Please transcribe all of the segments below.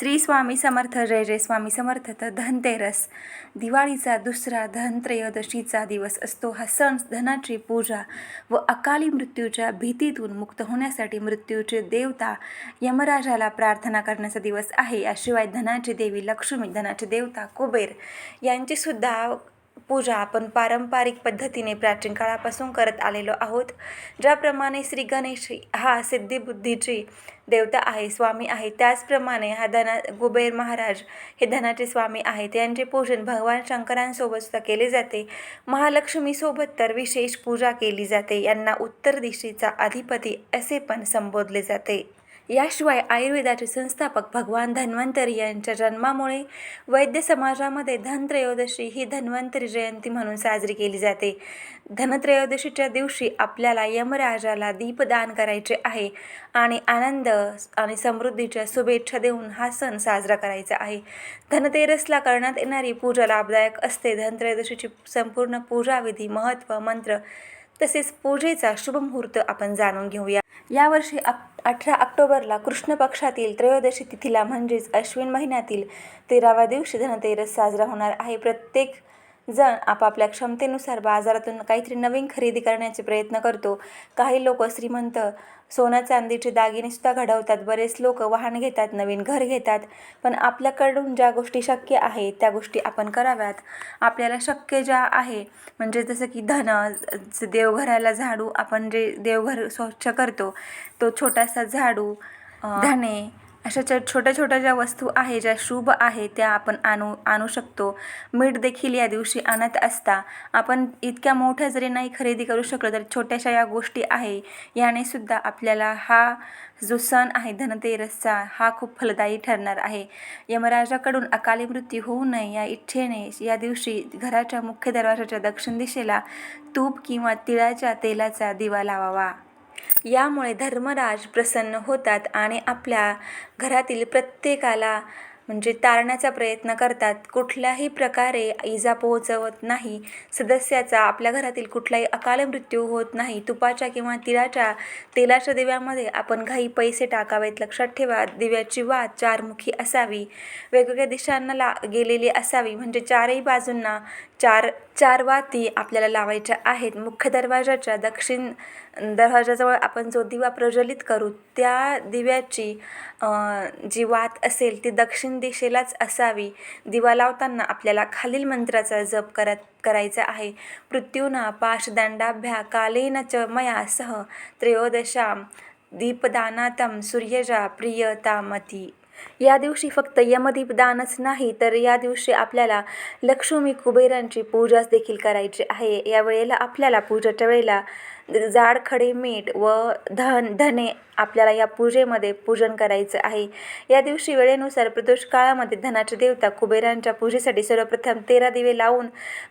श्री स्वामी समर्थ जय जय स्वामी समर्थ. तर धनतेरस दिवाळीचा दुसरा धनत्रयोदशीचा दिवस असतो. हा सण धनाची पूजा व अकाली मृत्यूच्या भीतीतून मुक्त होण्यासाठी मृत्यूचे देवता यमराजाला प्रार्थना करण्याचा दिवस आहे. याशिवाय धनाची देवी लक्ष्मी धनाचे देवता कुबेर यांचीसुद्धा पूजा आपण पारंपरिक पद्धतीने प्राचीन काळापासून करत आलेलो आहोत. ज्याप्रमाणे श्री गणेश हा सिद्धिबुद्धीची देवता आहे स्वामी आहे त्याचप्रमाणे हा धना कुबेर महाराज हे धनाचे स्वामी आहेत. यांचे पूजन भगवान शंकरांसोबत सुद्धा केले जाते. महालक्ष्मीसोबत तर विशेष पूजा केली जाते. यांना उत्तर दिशेचा अधिपती असे पण संबोधले जाते. याशिवाय आयुर्वेदाचे संस्थापक भगवान धन्वंतरी यांच्या जन्मामुळे वैद्य समाजामध्ये धनत्रयोदशी ही धन्वंतरी जयंती म्हणून साजरी केली जाते. धनत्रयोदशीच्या दिवशी आपल्याला यमराजाला दीपदान करायचे आहे आणि आनंद आणि समृद्धीच्या शुभेच्छा देऊन हा सण साजरा करायचा आहे. धनतेरसला करण्यात येणारी पूजा लाभदायक असते. धनत्रयोदशीची संपूर्ण पूजाविधी महत्त्व मंत्र तसेच पूजेचा शुभ मुहूर्त आपण जाणून घेऊया. यावर्षी अक अठरा ऑक्टोबरला कृष्ण पक्षातील त्रयोदशी तिथीला म्हणजेच अश्विन महिन्यातील तेराव्या दिवशी धनतेरस साजरा होणार आहे. प्रत्येक जण आपापल्या क्षमतेनुसार बाजारातून काहीतरी नवीन खरेदी करण्याचे प्रयत्न करतो. काही लोक श्रीमंत सोनं चांदीचे दागिनेसुद्धा घडवतात. बरेच लोक वाहन घेतात नवीन घर घेतात. पण आपल्याकडून ज्या गोष्टी शक्य आहे त्या गोष्टी आपण कराव्यात. आपल्याला शक्य ज्या आहे म्हणजे जसं की धन देवघराला झाडू आपण जे देवघर स्वच्छ करतो तो छोटासा झाडू धने अशा च छोट्या छोट्या ज्या वस्तू आहे ज्या शुभ आहे त्या आपण आणू आणू शकतो. मीठ देखील या दिवशी आणत असता. आपण इतक्या मोठ्या जरी नाही खरेदी करू शकलो तरी छोट्याशा या गोष्टी आहे. याने सुद्धा आपल्याला हा जो सण आहे धनतेरसचा हा खूप फलदायी ठरणार आहे. यमराजाकडून अकाली मृत्यू होऊ नये या इच्छेने या दिवशी घराच्या मुख्य दरवाजाच्या दक्षिण दिशेला तूप किंवा तिळाच्या तेलाचा दिवा लावावा. यामुळे धर्मराज प्रसन्न होतात आणि आपल्या घरातील प्रत्येकाला म्हणजे तारण्याचा प्रयत्न करतात. कुठल्याही प्रकारे इजा पोहोचवत नाही. सदस्याचा आपल्या घरातील कुठलाही अकाल मृत्यू होत नाही. तुपाच्या किंवा तिळाच्या तेलाच्या दिव्यामध्ये आपण घाई पैसे टाकावेत. लक्षात ठेवा दिव्याची वात चारमुखी असावी. वेगवेगळ्या दिशांना ला गेलेली असावी. म्हणजे चारही बाजूंना चार चार वाती आपल्याला लावायच्या आहेत. मुख्य दरवाजाच्या दक्षिण दरवाजाजवळ आपण जो दिवा प्रज्वलित करू त्या दिव्याची जी वात असेल ती दक्षिण दिशेलाच असावी. दिवा लावताना आपल्याला खालील मंत्राचा जप करत करायचा आहे. मृत्यूना पाशदंडाभ्या कालेन च मया सह त्रयोदशाम दीपदानातम सूर्यजा प्रियतामती. या दिवशी फक्त यमदीप दानच नाही तर या दिवशी आपल्याला लक्ष्मी कुबेरांची पूजाच देखील करायची आहे. या वेळेला आपल्याला पूजेच्या वेळेला जाड खडे मीठ व धन धने आपल्याला या पूजेमध्ये पूजन करायचं आहे. या दिवशी वेळेनुसार प्रदोष काळामध्ये धनाचे देवता कुबेरांच्या पूजेसाठी सर्वप्रथम तेरा दिवे लावून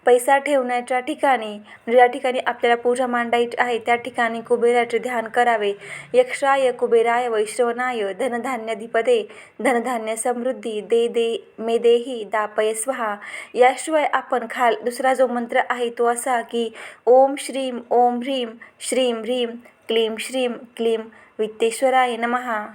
पैसा ठेवण्याच्या ठिकाणी म्हणजे ठिकाणी आपल्याला पूजा मांडायची आहे त्या ठिकाणी कुबेराचे ध्यान करावे. यक्षाय कुबेराय वैश्रवनाय धनधान्याधिपदे धनधान्य समृद्धी दे दे मे देही दापय स्वहा. याशिवाय आपण खाल दुसरा जो मंत्र आहे तो असा की ओम श्रीम ओम ह्रीम श्रीं ह्रीं क्लीं श्रीं क्लीं वित्तेश्वराय नमः.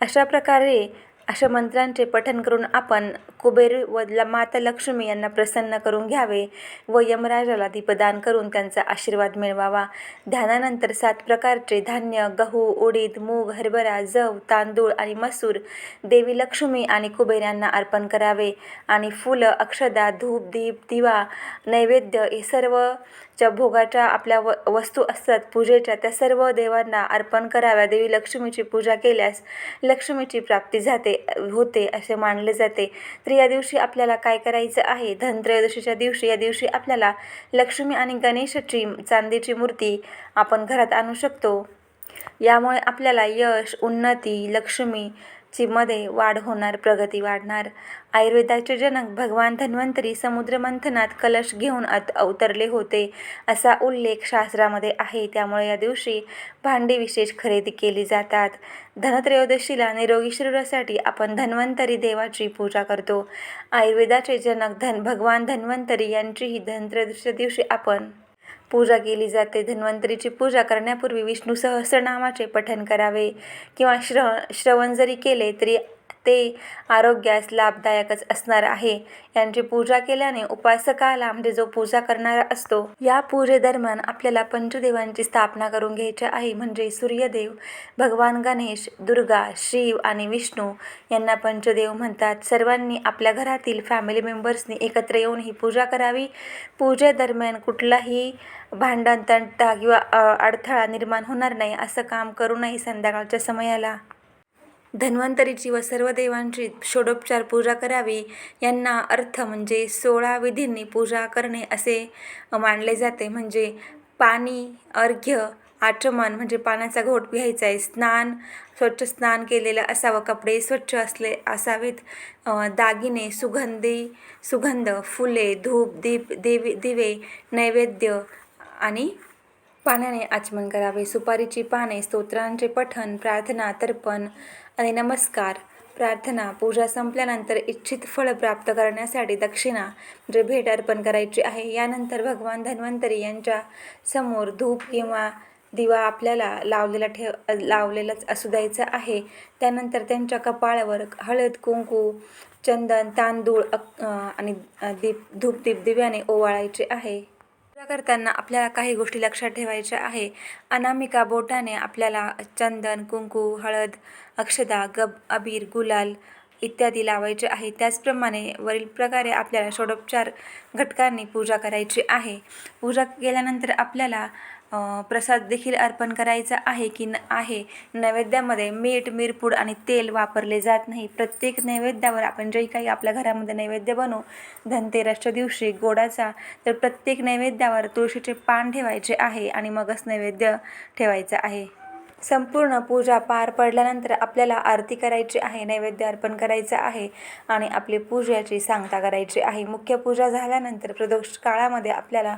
अशा प्रकारे अशा मंत्रांचे पठन करून आपण कुबेर व ल माता लक्ष्मी यांना प्रसन्न करून घ्यावे व यमराजाला दीपदान करून त्यांचा आशीर्वाद मिळवावा. ध्यानानंतर सात प्रकारचे धान्य गहू उडीद मूग हरभरा जव तांदूळ आणि मसूर देवी लक्ष्मी आणि कुबेर यांना अर्पण करावे. आणि फुलं अक्षदा धूप दीप दिवा नैवेद्य हे सर्व ज्या भोगाच्या आपल्या व वस्तू असतात. पूजेच्या त्या सर्व देवांना अर्पण कराव्या. देवी लक्ष्मीची पूजा केल्यास लक्ष्मीची प्राप्ती जाते होते असे मानले जाते. तर या दिवशी आपल्याला काय करायचं आहे? धनत्रयोदशीच्या दिवशी या दिवशी आपल्याला लक्ष्मी आणि गणेशाची चांदीची मूर्ती आपण घरात आणू शकतो. यामुळे आपल्याला यश उन्नती लक्ष्मी मध्ये वाढ होणार प्रगती वाढणार. आयुर्वेदाचे जनक भगवान धन्वंतरी समुद्रमंथनात कलश घेऊन अत अवतरले होते असा उल्लेख शास्त्रामध्ये आहे. त्यामुळे या दिवशी भांडी विशेष खरेदी केली जातात. धनत्रयोदशीला निरोगी शरीरासाठी आपण धन्वंतरी देवाची पूजा करतो. आयुर्वेदाचे जनक धन भगवान धन्वंतरी यांचीही धनत्रयोदशीच्या दिवशी आपण पूजा केली जाते. धन्वंतरीची पूजा करण्यापूर्वी विष्णू सहस्रनामाचे पठण करावे. किंवा श्र श्रवण जरी केले तरी ते आरोग्यास लाभदायकच असणार आहे. यांची पूजा केल्याने उपासकाला म्हणजे जो पूजा करणारा असतो या पूजेदरम्यान आपल्याला पंचदेवांची स्थापना करून घ्यायची आहे. म्हणजे सूर्यदेव भगवान गणेश दुर्गा शिव आणि विष्णू यांना पंचदेव म्हणतात. सर्वांनी आपल्या घरातील फॅमिली मेंबर्सनी एकत्र येऊन ही पूजा करावी. पूजेदरम्यान कुठलाही भांडण तंटा किंवा अडथळा निर्माण होणार नाही असं काम करू नये संध्याकाळच्या समयाला. धन्वंतरीची व सर्व देवांची षोडोपचार पूजा करावी यांना अर्थ म्हणजे सोळा विधींनी पूजा करणे असे मानले जाते. म्हणजे पाणी अर्घ्य आचमन म्हणजे पाण्याचा घोट घ्यायचा आहे. स्नान स्वच्छ स्नान केलेलं असावं कपडे स्वच्छ असले असावेत. दागिने सुगंधी सुगंध फुले धूप दीप देवी दिवे नैवेद्य आणि पाण्याने आचमन करावे. सुपारीची पाने स्तोत्रांचे पठण प्रार्थना तर्पण आणि नमस्कार. प्रार्थना पूजा संपल्यानंतर इच्छित फळ प्राप्त करण्यासाठी दक्षिणा म्हणजे भेट अर्पण करायची आहे. यानंतर भगवान धन्वंतरी यांच्या समोर धूप किंवा दिवा आपल्याला लावलेला ठेव लावलेलाच असू द्यायचा आहे. त्यानंतर त्यांच्या कपाळावर हळद कुंकू चंदन तांदूळ आणि दीप धूप दीप दिव्याने ओवाळायचे आहे. करताना आपल्याला काही गोष्टी लक्षात ठेवायच्या आहे. अनामिका बोटाने आपल्याला चंदन कुंकू हळद अक्षदा गब अबीर गुलाल इत्यादी लावायचे आहे. त्याचप्रमाणे वरील प्रकारे आपल्याला षोडोपचार घटकांनी पूजा करायची आहे. पूजा केल्यानंतर आपल्याला प्रसाद देखील अर्पण करायचा आहे की न आहे. नैवेद्यामध्ये मीठ मिरपूड आणि तेल वापरले जात नाही. प्रत्येक नैवेद्यावर आपण जे काही आपल्या घरामध्ये नैवेद्य बनवू धनतेरसच्या दिवशी गोडाचा तर प्रत्येक नैवेद्यावर तुळशीचे पान ठेवायचे आहे आणि मगच नैवेद्य ठेवायचा आहे. संपूर्ण पूजा पार पडल्यानंतर आपल्याला आरती करायची आहे नैवेद्य अर्पण करायचं आहे आणि आपली पूजेची सांगता करायची आहे. मुख्य पूजा झाल्यानंतर प्रदोष काळामध्ये आपल्याला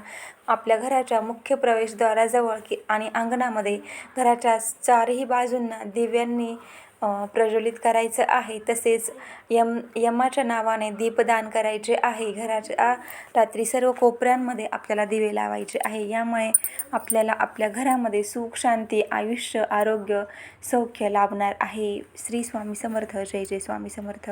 आपल्या घराच्या मुख्य प्रवेशद्वाराजवळ की आणि अंगणामध्ये घराच्या चारही बाजूंना दिव्यांनी प्रज्वलित करायचं आहे. तसेच यम यमाच्या नावाने दीपदान करायचे आहे. घराच्या रात्री सर्व कोपऱ्यांमध्ये आपल्याला दिवे लावायचे आहे. यामुळे आपल्याला आपल्या घरामध्ये सुख शांती आयुष्य आरोग्य सौख्य लाभणार आहे. श्री स्वामी समर्थ. जय जय स्वामी समर्थ.